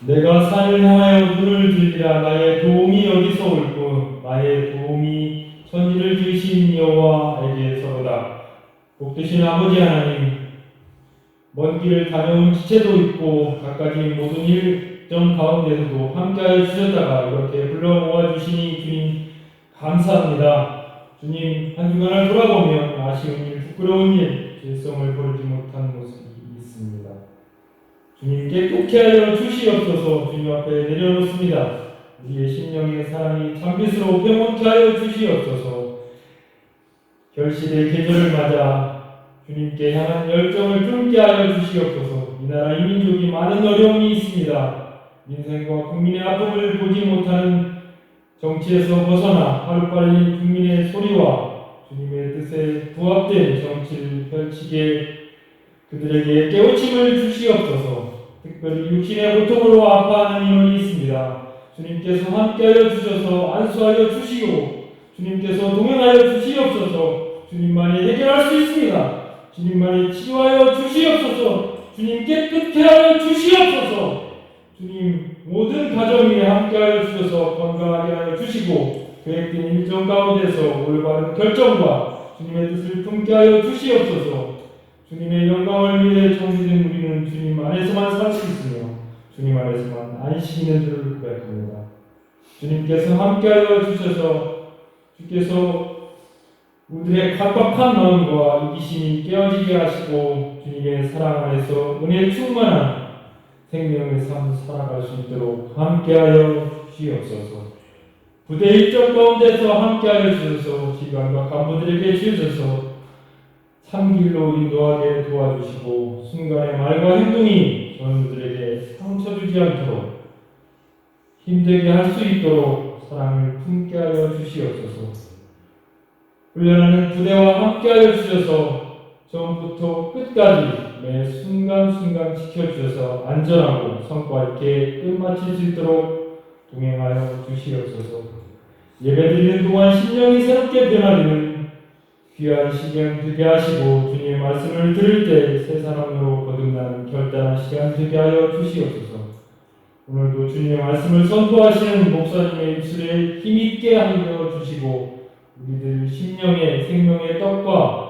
내가 산을 향하여 눈을 들리라. 나의 도움이 어디서 올고 나의 도움이 천지를 지으신 여호와에게서로다. 복되신 아버지 하나님 먼 길을 다녀온 지체도 있고 갖가지 모든 일정 가운데서도 함께하여 주셨다가 이렇게 불러 모아주시니 주님 감사합니다. 주님 한 주간을 돌아보면 아쉬운 일 부끄러운 일 죄성을 버리지 못한 있습니다 주님께 꼭 하여 주시옵소서 주님 앞에 내려놓습니다. 우리의 심령의 사랑이 참빛으로 평온케 하여 주시옵소서 결실의 계절을 맞아 주님께 향한 열정을 품게 하여 주시옵소서 이 나라 이 민족이 많은 어려움이 있습니다. 민생과 국민의 아픔을 보지 못하는 정치에서 벗어나 하루빨리 국민의 소리와 주님의 뜻에 부합된 정치를 펼치게 그들에게 깨우침을 주시옵소서. 특별히 육신의 고통으로 아파하는 인원이 있습니다. 주님께서 함께하여 주셔서 안수하여 주시고 주님께서 동행하여 주시옵소서. 주님만이 해결할 수 있습니다. 주님만이 치유하여 주시옵소서. 주님 깨끗게 하여 주시옵소서. 주님 모든 가정 위에 함께하여 주셔서 건강하게 하여 주시고 계획된 일정 가운데서 올바른 결정과 주님의 뜻을 품게 하여 주시옵소서. 주님의 영광을 위해 정리된 우리는 주님 안에서만 살 수 있으며 주님 안에서만 안식 있는 줄을 고백합니다. 주님께서 함께하여 주셔서 주께서 우리의 각박한 마음과 이기심이 깨어지게 하시고 주님의 사랑 안에서 은혜 충만한 생명의 삶 살아갈 수 있도록 함께하여 주시옵소서. 부대 일정 가운데서 함께하여 주셔서 지휘관과 간부들에게 주셔서 참길로 인도하게 도와주시고 순간의 말과 행동이 전우들에게 상처 주지 않도록 힘들게 할 수 있도록 사랑을 품게 하여 주시옵소서. 훈련하는 부대와 함께 하여 주셔서 처음부터 끝까지 매 순간순간 지켜주셔서 안전하고 성과 있게 끝마칠 수 있도록 동행하여 주시옵소서. 예배드리는 동안 심령이 새롭게 변화되는 귀한 시간 되게 하시고 주님의 말씀을 들을 때 새 사람으로 거듭나는 결단한 시간 되게 하여 주시옵소서. 오늘도 주님의 말씀을 선포하시는 목사님의 입술에 힘있게 하여 주시고 우리들 심령의 생명의 떡과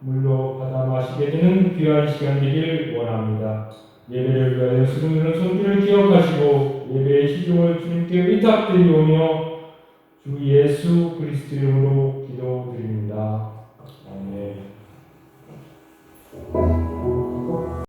물로 받아 마시게 되는 귀한 시간 되기를 원합니다. 예배를 위하여 수금드는 손길을 기억하시고 예배의 시종을 주님께 의탁드리오며 주 예수 그리스도 이름으로 기도드립니다.